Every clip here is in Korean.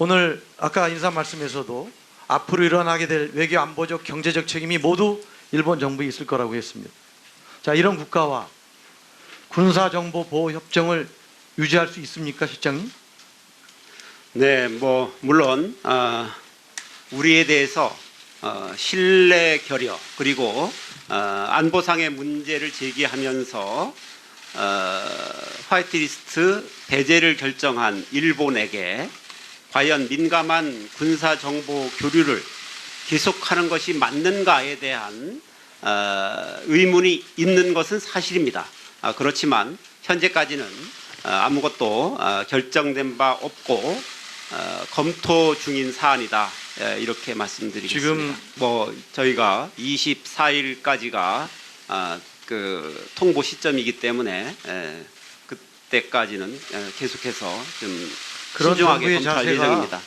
오늘 아까 인사 말씀에서도 앞으로 일어나게 될 외교 안보적 경제적 책임이 모두 일본 정부에 있을 거라고 했습니다. 자 이런 국가와 군사 정보 보호 협정을 유지할 수 있습니까, 실장님? 네, 뭐 물론 어, 우리에 대해서 어, 신뢰 결여 그리고 어, 안보상의 문제를 제기하면서 어, 화이트리스트 배제를 결정한 일본에게 과연 민감한 군사 정보 교류를 계속하는 것이 맞는가에 대한 어, 의문이 있는 것은 사실입니다. 아, 그렇지만 현재까지는 어, 아무것도 어, 결정된 바 없고 어, 검토 중인 사안이다 예, 이렇게 말씀드리겠습니다. 지금- 뭐 저희가 24일까지가 아, 그 통보 시점이기 때문에 예, 그때까지는 예, 계속해서 좀 그런 신중하게 정부의 자세가 예정입니다.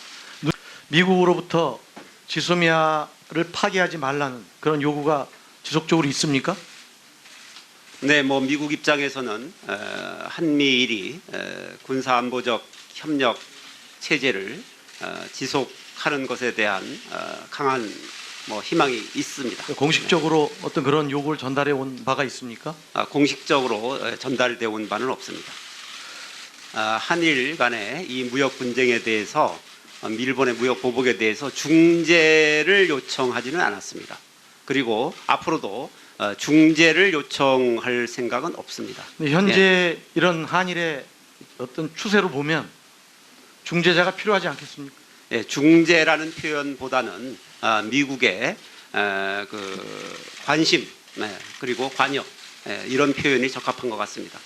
미국으로부터 지소미아를 파기하지 말라는 그런 요구가 지속적으로 있습니까? 네, 뭐 미국 입장에서는 어, 한미일이 어, 군사안보적 협력 체제를 어, 지속하는 것에 대한 어, 강한 뭐 희망이 있습니다. 공식적으로 어떤 그런 요구를 전달해 온 바가 있습니까? 아, 공식적으로 어, 전달되어 온 바는 없습니다. 아, 한일 간의 이 무역 분쟁에 대해서 어, 일본의 무역 보복에 대해서 중재를 요청하지는 않았습니다. 그리고 앞으로도 어, 중재를 요청할 생각은 없습니다. 현재 이런 한일의 어떤 추세로 보면 중재자가 필요하지 않겠습니까? 예, 중재라는 표현보다는 아, 미국의 에, 그 관심 네, 그리고 관여 예, 이런 표현이 적합한 것 같습니다.